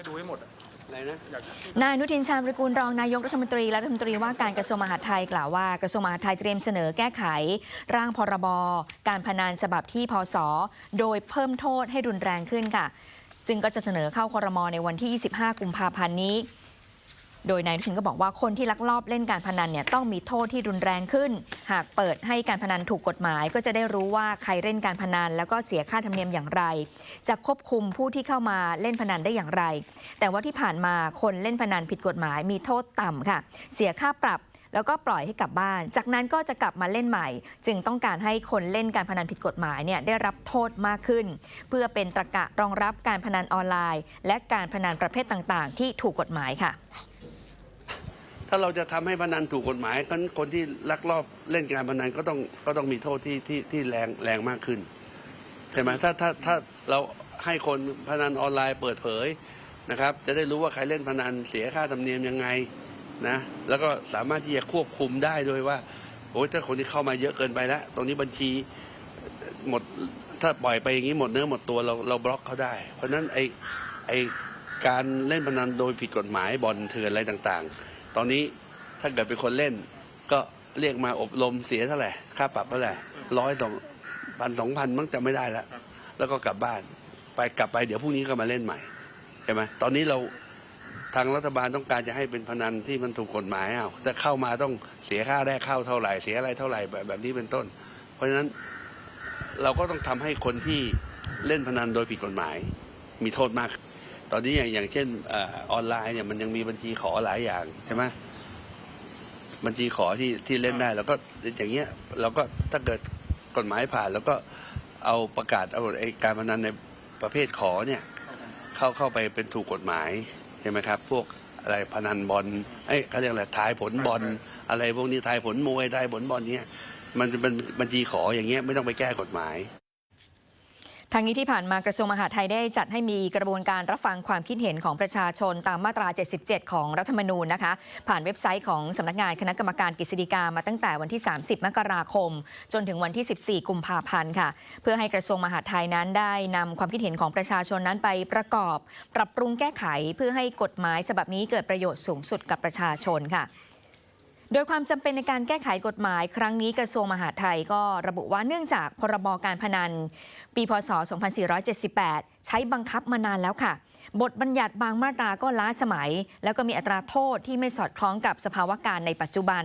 ไปดูให้หมดอะอะไรนะอยากนายอนุทินชาญวิรกูลรองนายกรัฐมนตรีและรัฐมนตรีว่าการกระทรวงมหาดไทยกล่าวว่ากระทรวงมหาดไทยเตรียมเสนอแก้ไข ร่างพรบการพนันฉบับที่พศโดยเพิ่มโทษให้รุนแรงขึ้นค่ะซึ่งก็จะเสนอเข้าครมในวันที่ 25 กุมภาพันธ์นี้ โดยนายอนุทินก็บอกว่าคนที่ลักลอบเล่นการพนันเนี่ยต้องมีโทษที่รุนแรงขึ้น หากเปิดให้การพนันถูกกฎหมาย ก็จะได้รู้ว่าใครเล่นการพนัน แล้วก็เสียค่าธรรมเนียมอย่างไร จะควบคุมผู้ที่เข้ามาเล่นพนันได้อย่างไร แต่ว่าที่ผ่านมาคนเล่นพนันผิดกฎหมาย มีโทษต่ำค่ะ เสียค่าปรับแล้วก็ปล่อยให้กลับบ้าน จากนั้นก็จะกลับมาเล่นใหม่ จึงต้องการให้คนเล่นการพนันผิดกฎหมายเนี่ยได้รับโทษมากขึ้น เพื่อเป็นตรกะรองรับการพนันออนไลน์ และการพนันประเภทต่างๆ ที่ถูกกฎหมายค่ะ ถ้าเราจะทำให้พนันถูกกฎหมายคนคนที่ลักลอบเล่นการพนันก็ต้องก็ต้องมีโทษที่ที่ที่แรงแรงมากขึ้นใช่ไหมถ้าถ้าถ้าเราให้คนพนันออนไลน์เปิดเผยนะครับ จะได้รู้ว่าใครเล่นพนันเสียค่าธรรมเนียมยังไงนะแล้วก็สามารถที่จะควบคุมได้โดยว่าโอ้ยถ้าคนที่เข้ามาเยอะเกินไปแล้วตรงนี้บัญชีหมดถ้าปล่อยไปอย่างนี้หมดเนื้อหมดตัวเราเราบล็อกเขาได้ เพราะฉะนั้นไอไอการเล่นพนันโดยผิดกฎหมายบ่อนเถื่อนอะไรต่างๆ ตอนนี้ถ้าเกิดเป็นคนเล่น ก็เรียกมาอบรมเสียเท่าไหร่ค่าปรับเท่าไหร่ร้อยสองพันสองพันมั้งจำไม่ได้แล้ว แล้วก็กลับบ้านไปกลับไปเดี๋ยวพรุ่งนี้ก็มาเล่นใหม่ใช่ไหมตอนนี้เราทางรัฐบาลต้องการจะให้เป็นพนันที่มันถูกกฎหมายเอาแต่เข้ามาต้องเสียค่าแรกเข้าเท่าไหร่เสียอะไรเท่าไหร่แบบแบบนี้เป็นต้น เพราะฉะนั้นเราก็ต้องทำให้คนที่เล่นพนันโดยผิดกฎหมาย มีโทษมาก ตอนนี้อย่างอย่างเช่นเออออนไลน์เนี่ยมันยังมีบัญชีขอหลายอย่างใช่ไหมบัญชีขอที่ที่เล่นได้แล้วก็อย่างเงี้ยเราก็ถ้าเกิดกฎหมายผ่าน แล้วก็เอาประกาศเอาไอ้การพนันในประเภทขอเนี่ยเข้าเข้าไปเป็นถูกกฎหมายใช่ไหมครับ พวกอะไรพนันบอลเอ้ยเขาเรียกอะไรทายผลบอลอะไรพวกนี้ทายผลมวยทายผลบอลเนี้ยมันเป็นบัญชีขออย่างเงี้ยไม่ต้องไปแก้กฎหมาย ทางนี้ที่ผ่านมากระทรวงมหาดไทยได้จัดให้มีกระบวนการรับฟังความคิดเห็นของประชาชนตามมาตรา 77 ของรัฐธรรมนูญนะคะ ผ่านเว็บไซต์ของสำนักงานคณะกรรมการกฤษฎีกามาตั้งแต่วันที่ 30 มกราคม จนถึงวันที่ 14 กุมภาพันธ์ค่ะ เพื่อให้กระทรวงมหาดไทยนั้นได้นำความคิดเห็นของประชาชนนั้นไปประกอบ ปรับปรุงแก้ไข เพื่อให้กฎหมายฉบับนี้เกิดประโยชน์สูงสุดกับประชาชนค่ะ โดยความจำเป็นในการแก้ไขกฎหมายครั้งนี้กระทรวงมหาดไทยก็ระบุว่าเนื่องจากพรบการพนัน ปีพศ 2478 ใช้บังคับมานานแล้วค่ะ บทบัญญัติบางมาตราก็ล้าสมัย แล้วก็มีอัตราโทษที่ไม่สอดคล้องกับสภาวะการในปัจจุบัน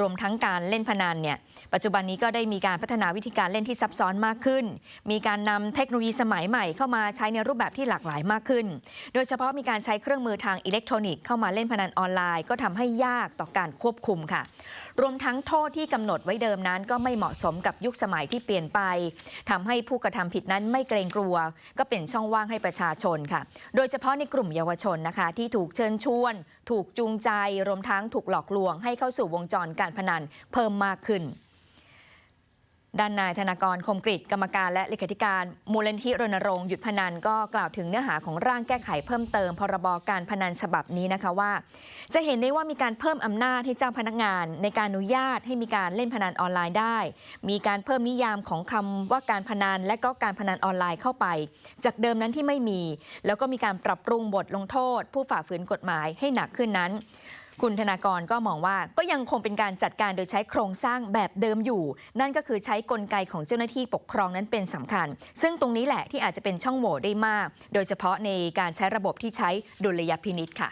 รวมทั้งการเล่นพนันเนี่ยปัจจุบันนี้ก็ได้มีการพัฒนาวิธีการเล่นที่ซับซ้อนมากขึ้น มีการนำเทคโนโลยีสมัยใหม่เข้ามาใช้ในรูปแบบที่หลากหลายมากขึ้น โดยเฉพาะมีการใช้เครื่องมือทางอิเล็กทรอนิกส์เข้ามาเล่นพนันออนไลน์ ก็ทำให้ยากต่อการควบคุมค่ะ รวมทั้งโทษที่กำหนดไว้เดิมนั้น ก็ไม่เหมาะสมกับยุคสมัยที่เปลี่ยนไปทำให้ผู้กระทำผิดนั้นไม่เกรงกลัว ก็เป็นช่องว่างให้ประชาชนค่ะ โดยเฉพาะในกลุ่มเยาวชนนะคะ ที่ถูกเชิญชวน ถูกจูงใจ รวมทั้งถูกหลอกลวงให้เข้าสู่วงจรการพนันเพิ่มมากขึ้น ด้านนายธนากรคมกริตกรรมการและเลขาธิการมูลนิธิรณรงค์หยุดพนันก็กล่าวถึงเนื้อหาของร่างแก้ไขเพิ่มเติม พรบการพนันฉบับนี้นะคะว่า จะเห็นได้ว่ามีการเพิ่มอำนาจให้เจ้าพนักงาน ในการอนุญาตให้มีการเล่นพนันออนไลน์ได้ มีการเพิ่มนิยามของคำว่าการพนันและก็การพนันออนไลน์เข้าไป จากเดิมนั้นที่ไม่มี แล้วก็มีการปรับปรุงบทลงโทษ ผู้ฝ่าฝืนกฎหมายให้หนักขึ้นนั้น คุณธนากรก็มองว่าก็ยังคงเป็นการจัดการโดยใช้โครงสร้างแบบเดิมอยู่ นั่นก็คือใช้กลไกของเจ้าหน้าที่ปกครองนั้นเป็นสำคัญ ซึ่งตรงนี้แหละที่อาจจะเป็นช่องโหว่ได้มาก โดยเฉพาะในการใช้ระบบที่ใช้ดุลยพินิษค่ะ